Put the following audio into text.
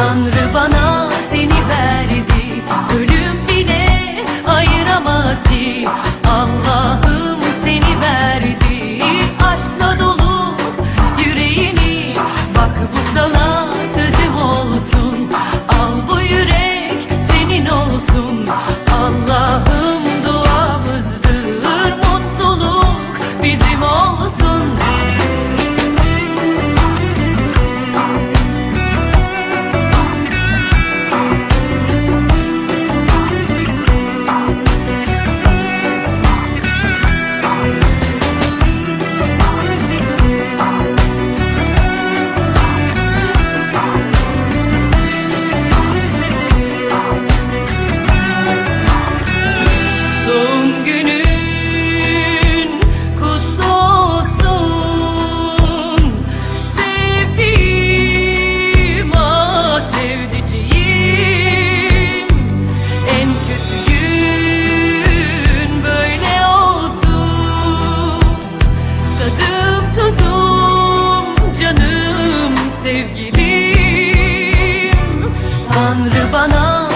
Tanrı bana seni verdi. Ölüm bile ayıramaz ki. Allah'ım seni verdi. Aşkla dolu Tanrı bana